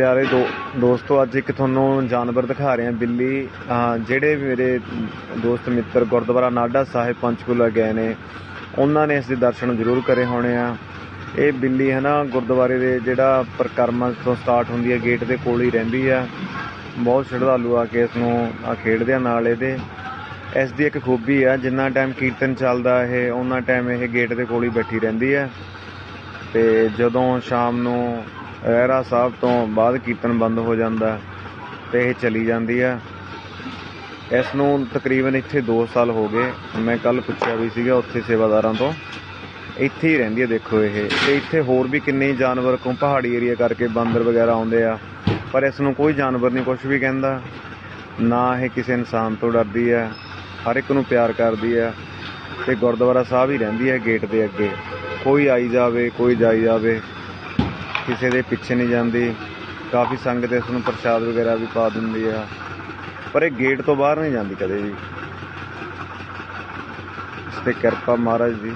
ਪਿਆਰੇ ਦੋ ਦੋਸਤੋ, ਅੱਜ ਇੱਕ ਤੁਹਾਨੂੰ ਜਾਨਵਰ ਦਿਖਾ ਰਹੇ ਹਾਂ। ਬਿੱਲੀ ਅਹ, ਜਿਹੜੇ ਮੇਰੇ ਦੋਸਤ ਮਿੱਤਰ ਗੁਰਦੁਆਰਾ ਨਾਡਾ ਸਾਹਿਬ ਪੰਚਕੂਲਾ ਗਏ ਨੇ, ਉਹਨਾਂ ਨੇ ਇਸ ਦੇ ਦਰਸ਼ਨ ਜ਼ਰੂਰ ਕਰੇ ਹੋਣੇ ਆ। ਇਹ ਬਿੱਲੀ ਹੈ ਨਾ, ਗੁਰਦੁਆਰੇ ਦੇ ਜਿਹੜਾ ਪ੍ਰਕਰਮਾ ਤੋਂ ਸਟਾਰਟ ਹੁੰਦੀ ਹੈ, ਗੇਟ ਦੇ ਕੋਲ ਹੀ ਰਹਿੰਦੀ ਆ ਬਹੁਤ ਸ਼ਰਧਾਲੂ ਆ ਕੇ ਇਸ ਨੂੰ, ਆ ਖੇਡਦੇ ਆ ਨਾਲ ਇਹਦੇ। ਇਸ ਦੀ ਇੱਕ ਖੂਬੀ ਆ, ਜਿੰਨਾ ਟਾਈਮ ਕੀਰਤਨ ਚੱਲਦਾ ਇਹ ਉਹਨਾਂ ਟਾਈਮ ਇਹ ਗੇਟ ਦੇ ਕੋਲ ਹੀ ਬੈਠੀ ਰਹਿੰਦੀ ਹੈ। ਤੇ ਜਦੋਂ ਸ਼ਾਮ ਨੂੰ ਰਹਿਰਾ ਸਾਹਿਬ ਤੋਂ ਬਾਅਦ ਕੀਰਤਨ ਬੰਦ ਹੋ ਜਾਂਦਾ ਤੇ ਇਹ ਚਲੀ ਜਾਂਦੀ ਆ ਇਸ ਨੂੰ ਤਕਰੀਬਨ ਇੱਥੇ 2 ਸਾਲ ਹੋ ਗਏ। ਮੈਂ ਕੱਲ ਪੁੱਛਿਆ ਵੀ ਸੀਗਾ ਉੱਥੇ ਸੇਵਾਦਾਰਾਂ ਤੋਂ। ਇੱਥੇ ਹੀ ਰਹਿੰਦੀ ਹੈ ਦੇਖੋ ਇਹ। ਤੇ ਇੱਥੇ ਹੋਰ ਵੀ ਕਿੰਨੇ ਜਾਨਵਰ ਕੋ ਪਹਾੜੀ ਏਰੀਆ ਕਰਕੇ ਬਾਂਦਰ ਵਗੈਰਾ ਆਉਂਦੇ ਆ। ਪਰ ਇਸ ਨੂੰ ਕੋਈ ਜਾਨਵਰ ਨਹੀਂ ਕੁਝ ਵੀ ਕਹਿੰਦਾ। ਨਾ ਇਹ ਕਿਸੇ ਇਨਸਾਨ ਤੋਂ ਡਰਦੀ ਹੈ। ਹਰ ਇੱਕ ਨੂੰ ਪਿਆਰ ਕਰਦੀ ਹੈ। ਤੇ ਗੁਰਦੁਆਰਾ ਸਾਹਿਬ ਹੀ ਰਹਿੰਦੀ ਹੈ ਗੇਟ ਦੇ ਅੱਗੇ। ਕੋਈ ਆਈ ਜਾਵੇ, ਕੋਈ ਜਾਈ ਜਾਵੇ। ਕਿਸੇ ਦੇ ਪਿੱਛੇ ਨਹੀਂ ਜਾਂਦੀ। ਕਾਫੀ ਸੰਗਤ ਇਸ ਨੂੰ ਪ੍ਰਸ਼ਾਦ ਵਗੈਰਾ ਵੀ ਪਾ ਦਿੰਦੀ ਆ। ਪਰ ਇਹ ਗੇਟ ਤੋਂ ਬਾਹਰ ਨਹੀਂ ਜਾਂਦੀ ਕਦੇ ਵੀ। ਇਸ ਤੇ ਕਿਰਪਾ ਮਹਾਰਾਜ ਦੀ